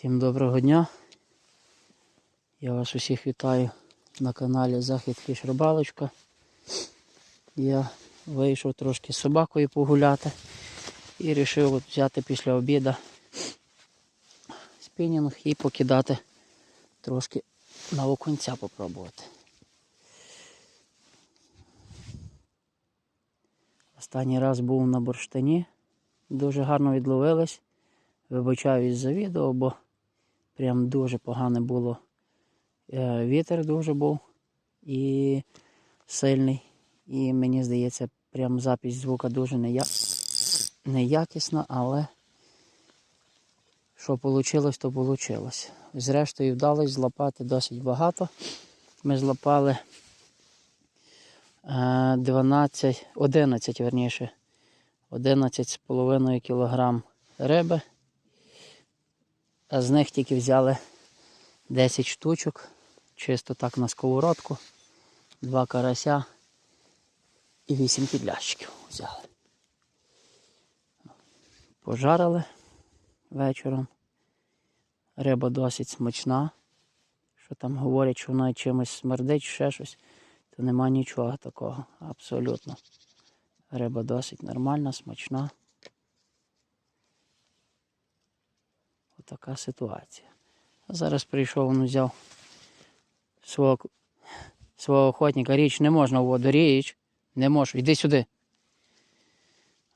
Всім доброго дня. Я вас усіх вітаю на каналі Захід Фіш Рибалочка. Я вийшов трошки з собакою погуляти і вирішив взяти після обіду спінінг і покидати трошки на окунця попробувати. Останній раз був на бурштині, дуже гарно відловились. Вибачаюсь за відео, бо прям дуже погане було. Е, Вітер дуже був і сильний. І мені здається, прям запись звука дуже нея... неякісна, але що вийшло, то вийшло. Зрештою, вдалося злапати досить багато. Ми злапали е, 12, 11, верніше, 11,5 кг риби. А з них тільки взяли 10 штучок, чисто так на сковородку, два карася і 8 підлящиків взяли. Пожарили вечором. Риба досить смачна. Що там говорять, що вона чимось смердить, ще щось, то нема нічого такого. Абсолютно. Риба досить нормальна, смачна. Отака ситуація. А зараз прийшов, він взяв свого, свого охотника. Річ не можна в воду, річ. Не можу. Йди сюди.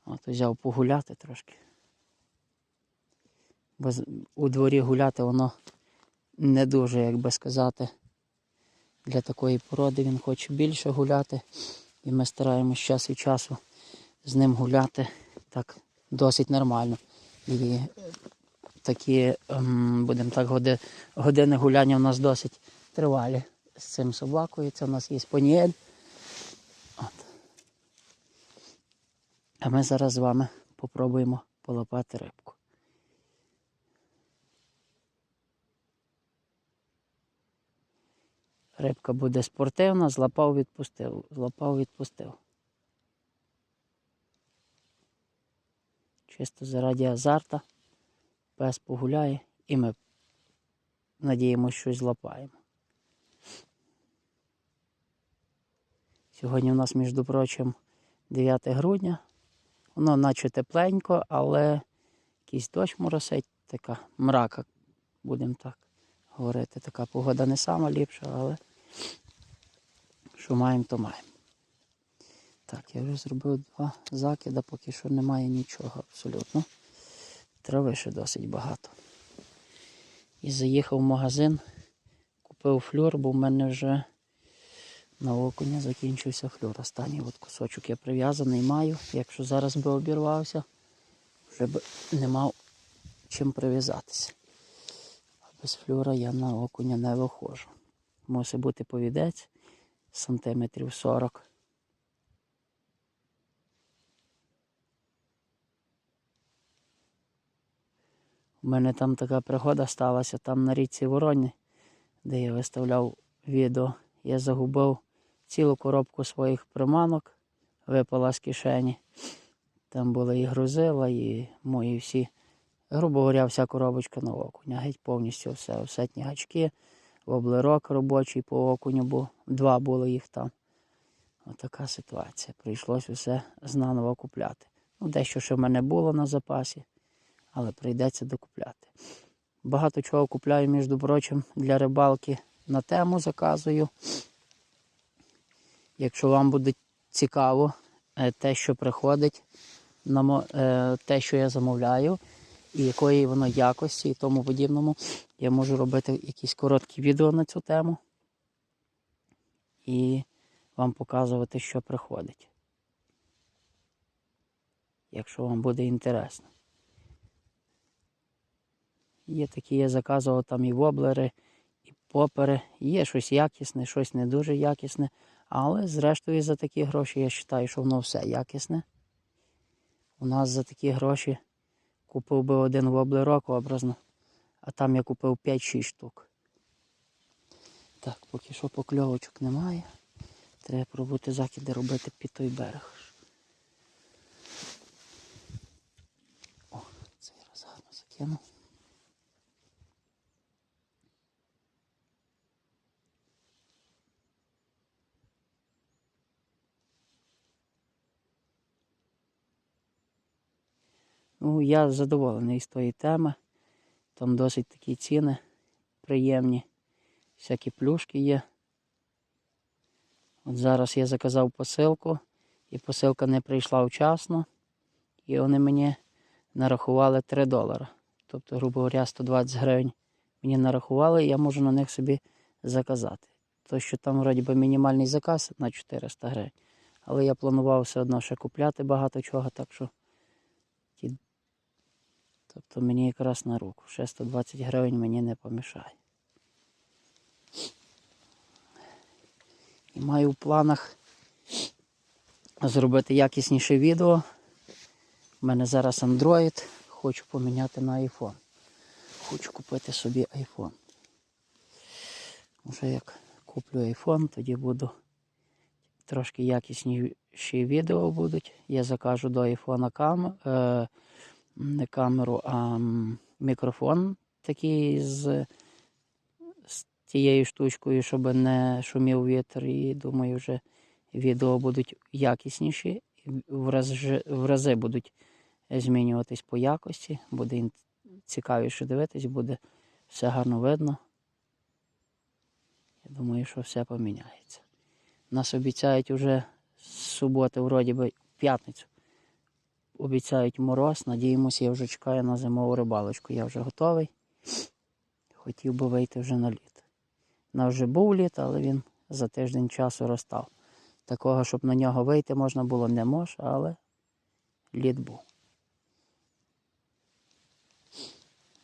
От взяв погуляти трошки. Бо у дворі гуляти воно не дуже, як би сказати, для такої породи він хоче більше гуляти. І ми стараємось час від часу з ним гуляти так досить нормально. І такі, ем, будемо так, годи, години гуляння у нас досить тривалі з цим собакою. Це у нас є спаніель. От. А ми зараз з вами попробуємо полопати рибку. Рибка буде спортивна, злапав, відпустив, злапав, відпустив. Чисто заради азарта. Пес погуляє і ми надіємося, щось злапаємо. Сьогодні у нас, між прочим, 9 грудня. Воно наче тепленько, але якийсь дощ моросить, така мрака, будемо так говорити. Така погода не сама ліпша, але що маємо, то маємо. Так, я вже зробив два закида, поки що немає нічого абсолютно. Трави ще досить багато. І заїхав в магазин, купив флюр, бо в мене вже на окуня закінчився флюр. Останній от кусочок я прив'язаний маю. Якщо зараз би обірвався, вже б не мав чим прив'язатися. А без флюра я на окуня не виходжу. Мусить бути повідець сантиметрів 40. У мене там така пригода сталася там на річці Вороні, де я виставляв відео. Я загубив цілу коробку своїх приманок, випала з кишені. Там були і грузила, і мої всі, грубо говоря, вся коробочка на окуня. Геть повністю все. Осетні гачки, воблерок робочий по окуню, бо два було їх там. Отака ситуація. Прийшлось усе знаново купляти. Ну, дещо ще в мене було на запасі але прийдеться докупляти. Багато чого купляю, між прочим, для рибалки на тему заказую. Якщо вам буде цікаво е, те, що приходить, е, те, що я замовляю, і якої воно якості і тому подібному, я можу робити якісь короткі відео на цю тему і вам показувати, що приходить. Якщо вам буде інтересно. Є такі, я заказував там і воблери, і попери. Є щось якісне, щось не дуже якісне. Але зрештою за такі гроші я вважаю, що воно все якісне. У нас за такі гроші купив би один воблерок образно, а там я купив 5-6 штук. Так, поки що покльовочок немає. Треба пробувати закиди робити під той берег. О, цей раз гарно закинув. Ну, я задоволений з тої теми. Там досить такі ціни приємні. Всякі плюшки є. От зараз я заказав посилку, і посилка не прийшла вчасно. І вони мені нарахували 3 долари. Тобто, грубо говоря, 120 гривень мені нарахували, і я можу на них собі заказати. То, що там вроді би мінімальний заказ на 400 гривень. Але я планував все одно ще купляти багато чого, так що. Тобто мені якраз на руку. Ще 120 гривень мені не помішає. І маю в планах зробити якісніше відео. У мене зараз Android, хочу поміняти на iPhone. Хочу купити собі iPhone. Вже як куплю iPhone, тоді буду трошки якісніші відео будуть. Я закажу до iPhone кам... не камеру, а мікрофон такий з... з тією штучкою, щоб не шумів вітер. І думаю, вже відео будуть якісніші. В рази, в рази будуть змінюватись по якості, буде цікавіше дивитись, буде все гарно видно. Я думаю, що все поміняється. Нас обіцяють уже з суботи, вроді би, п'ятницю. Обіцяють мороз. Надіємося, я вже чекаю на зимову рибалочку. Я вже готовий. Хотів би вийти вже на лід. На вже був лід, але він за тиждень часу розстав. Такого, щоб на нього вийти можна було, не може, але лід був.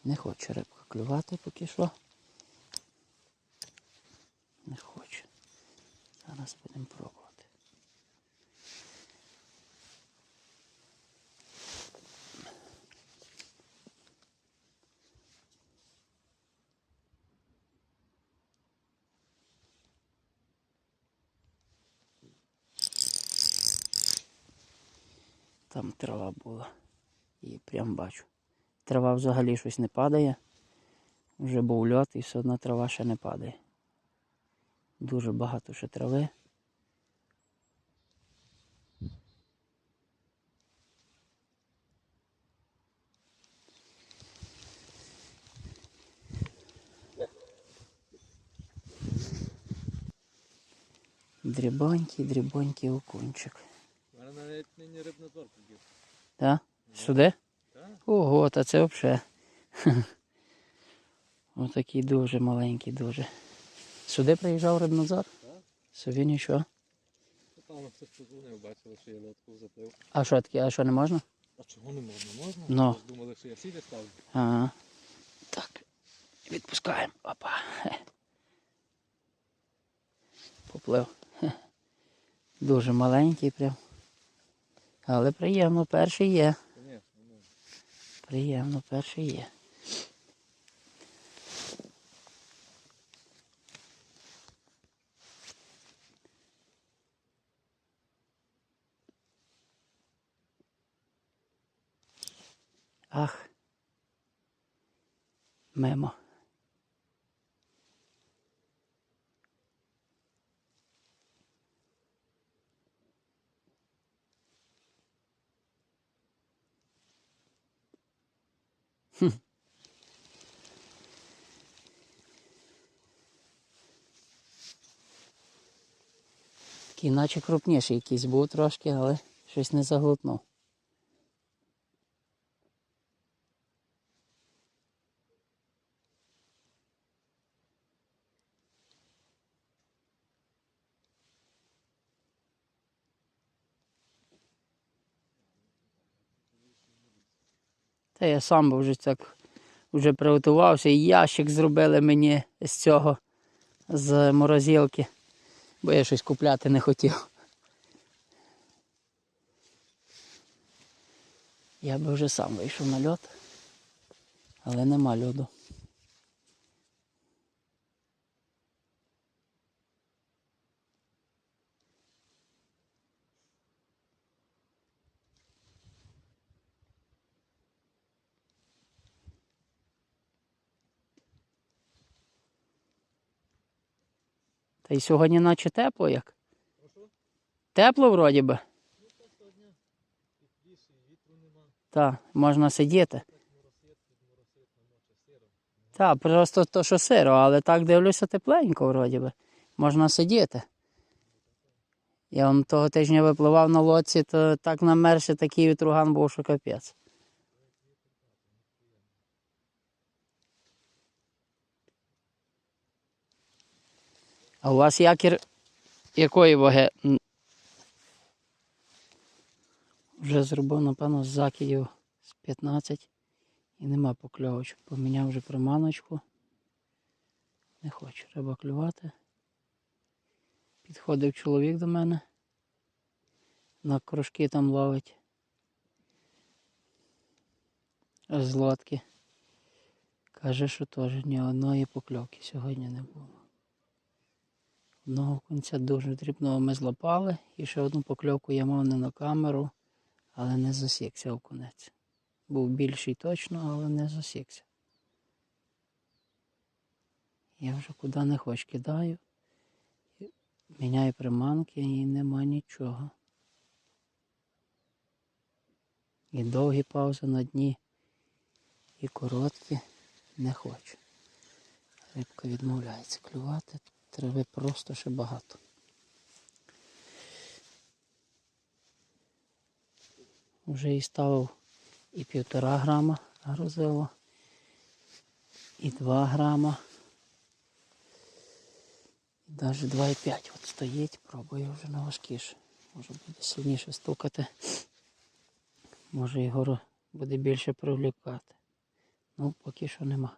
Не хоче рибка клювати поки що. Не хоче. Зараз будемо пробувати. Там трава була. І прям бачу. Трава взагалі щось не падає. Вже був льот і все одно трава ще не падає. Дуже багато ще трави. Дрібонький, дрібонький окунчик. Рибнадзор прибіг. Так? Сюди? Так? Ого, та це взагалі. Отакий дуже маленький, дуже. Сюди приїжджав рибнадзор? Так. Собі нічого. Там хтось подзвонив, бачили, що я лодку заплив. А що таке, а що не можна? А чого не можна? Можна? Ну. Думали, що я сіді ставлю. Ага. Так. Відпускаємо. Опа. Поплив. Дуже маленький прям. Але приємно, перший є. Приємно, перший є. Ах. Мемо. Такий наче крупніший якийсь був трошки, але щось не заглотнув. Та я сам би вже так вже приготувався, і ящик зробили мені з цього, з морозилки, бо я щось купляти не хотів. Я би вже сам вийшов на льот, але нема льоду. Та й сьогодні наче тепло як. Тепло вроді би. Так можна сидіти. Так, просто то, що сиро, але так дивлюся тепленько вроді би. Можна сидіти. Я вам того тижня випливав на лодці, то так намерзся такий вітруган був, що капець. А у вас якір якої ваги? Вже зробив, напевно, закидів з 15 і нема покльовочок. Поміняв вже приманочку. Не хочу, треба клювати. Підходив чоловік до мене. На кружки там ловить. З лодки. Каже, що теж ні одної покльовки сьогодні не було. Одного кінця дуже дрібного ми злопали і ще одну покльовку я мав не на камеру, але не засікся окунець. Був більший точно, але не засікся. Я вже куди не хоч кидаю, міняю приманки і нема нічого. І довгі паузи на дні, і короткі не хочу. Рибка відмовляється клювати, треба просто ще багато. Вже і ставив і півтора грама грузило, і два грама. І навіть 2,5 от стоїть, пробую вже на важкіше. Може буде сильніше стукати. Може його буде більше привлікати. Ну, поки що нема.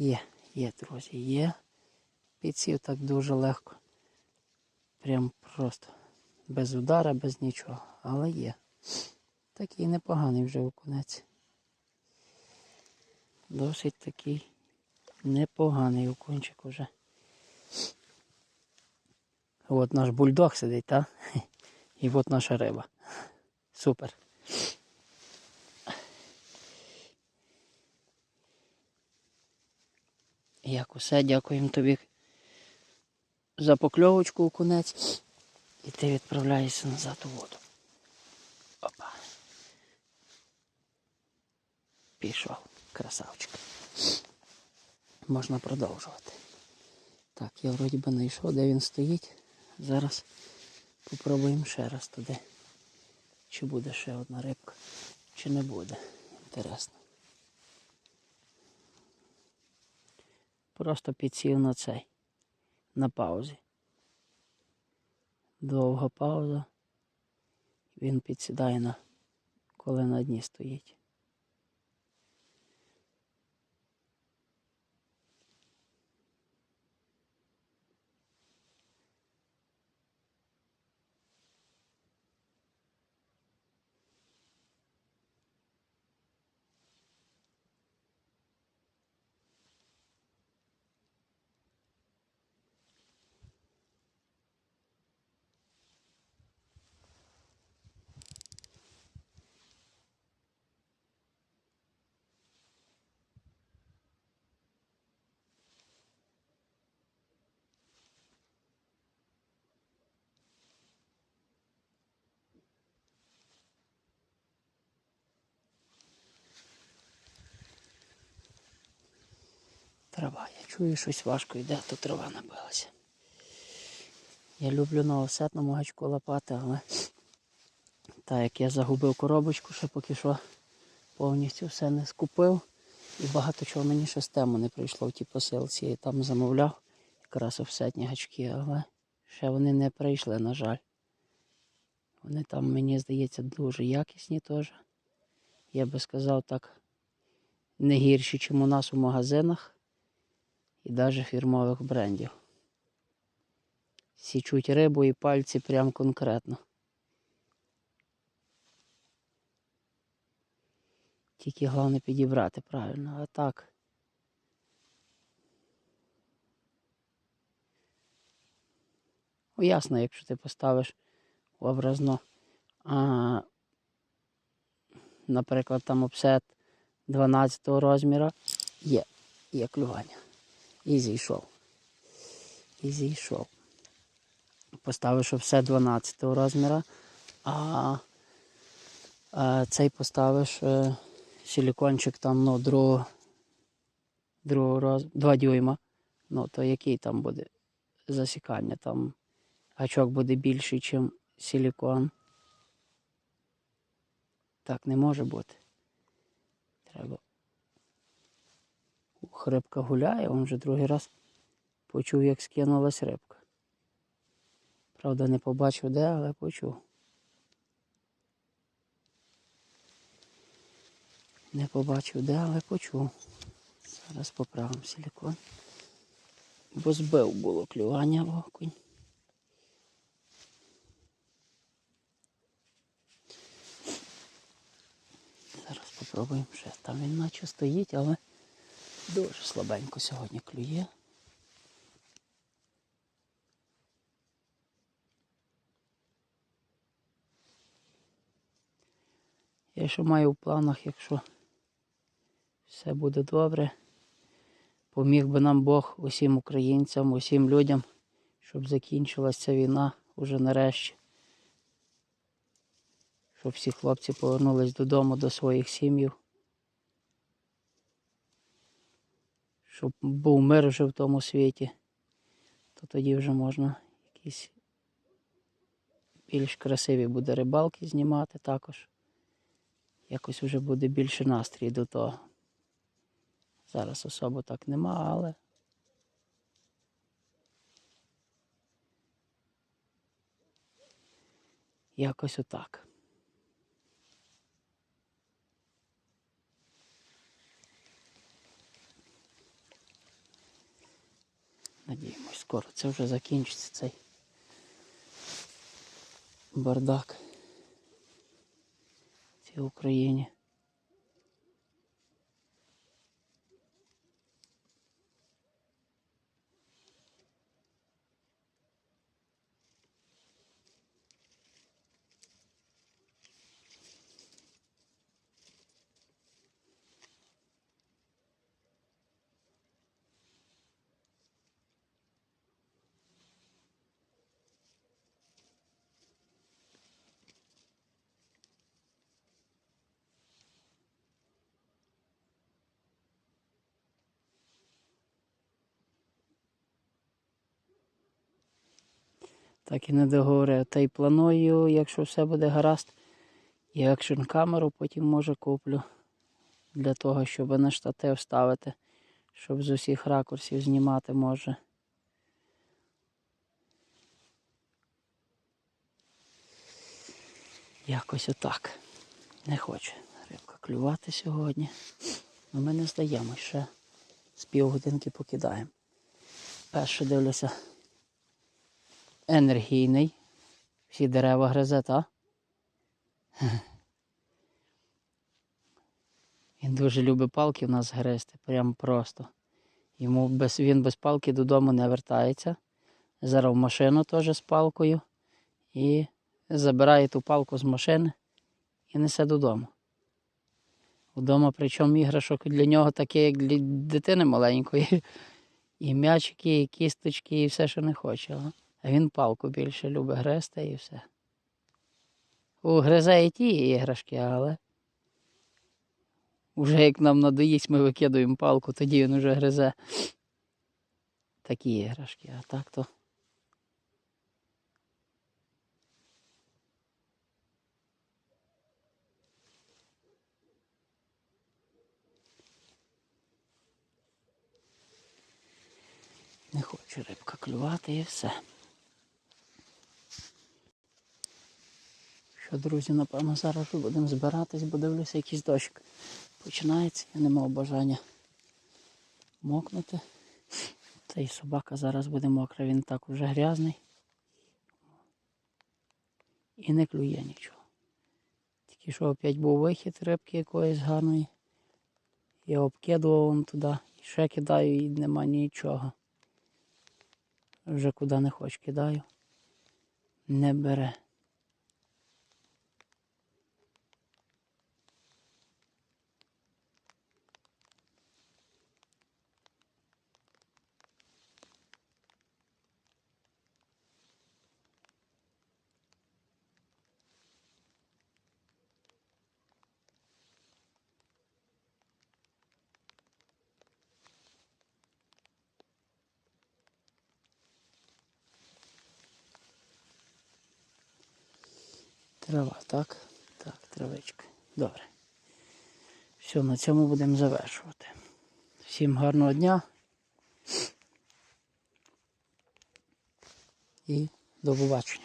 Є, є, друзі, є. Підсів так дуже легко. Прям просто. Без удара, без нічого. Але є. Такий непоганий вже окунець. Досить такий непоганий окунчик уже. От наш бульдог сидить, так? І от наша риба. Супер. Як усе, дякуємо тобі за покльовочку окунець. І ти відправляєшся назад у воду. Опа. Пішов, красавчик. Можна продовжувати. Так, я вроді би знайшов, де він стоїть. Зараз попробуємо ще раз туди. Чи буде ще одна рибка, чи не буде. Інтересно. Просто підсів на цей, на паузі. Довга пауза. Він підсідає на коли на дні стоїть. Трава. Я чую, щось важко йде, то трава набилася. Я люблю на офсетному гачку лопати, але так як я загубив коробочку, ще поки що повністю все не скупив. І багато чого мені ще з тему не прийшло в ті посилці. Я там замовляв якраз офсетні гачки, але ще вони не прийшли, на жаль. Вони там, мені здається, дуже якісні теж. Я би сказав так, не гірші, ніж у нас у магазинах і навіть фірмових брендів. Січуть рибу і пальці прям конкретно. Тільки головне підібрати правильно, а так. Ну, ясно, якщо ти поставиш образно а, наприклад, там обсет 12 розміру, є, є клювання. І зійшов. І зійшов. Поставиш все 12 розміру, а, а цей поставиш е, силікончик там, ну, другого, другого роз... 2 дюйма. Ну, то який там буде засікання? Там гачок буде більший, ніж силікон. Так не може бути. Треба. Ух, рибка гуляє, он вже другий раз почув, як скинулась рибка. Правда, не побачив де, але почув. Не побачив де, але почув. Зараз поправимо силікон. Бо збив було клювання в окунь. Зараз попробуємо ще. Там він наче стоїть, але дуже слабенько сьогодні клює. Я ще маю в планах, якщо все буде добре, поміг би нам Бог усім українцям, усім людям, щоб закінчилася ця війна уже нарешті. Щоб всі хлопці повернулись додому до своїх сім'їв. Щоб був мир вже в тому світі, то тоді вже можна якісь більш красиві буде рибалки знімати також. Якось вже буде більше настрій до того. Зараз особо так нема, але якось отак. Надіємось, скоро це вже закінчиться цей бардак в цій Україні. Так і не договорив. Та й планую, якщо все буде гаразд, і екшн камеру потім може куплю. Для того, щоб на штатив ставити, щоб з усіх ракурсів знімати може. Якось отак. Не хоче рибка клювати сьогодні. Ну ми не здаємо ще з півгодинки покидаємо. Перше дивлюся енергійний. Всі дерева гризе, та? Він дуже любить палки в нас гризти, прям просто. Йому без, він без палки додому не вертається. Зараз в машину теж з палкою і забирає ту палку з машини і несе додому. Вдома, причому іграшок для нього таке, як для дитини маленької. І м'ячики, і кісточки, і все, що не хоче. Він палку більше любить гризти і все. У гризе і ті іграшки, але вже як нам надоїсть, ми викидуємо палку, тоді він вже гризе такі іграшки, а так то. Не хоче рибка клювати і все. Що, друзі, напевно, зараз вже будемо збиратись, бо дивлюся, якийсь дощик починається. Я не мав бажання мокнути. Та й собака зараз буде мокра, він так уже грязний. І не клює нічого. Тільки що опять був вихід рибки якоїсь гарної. Я обкидував вон туди і ще кидаю і нема нічого. Вже куди не хоч кидаю. Не бере. Трава, так? Так, травичка. Добре. Все, на цьому будемо завершувати. Всім гарного дня. І до побачення.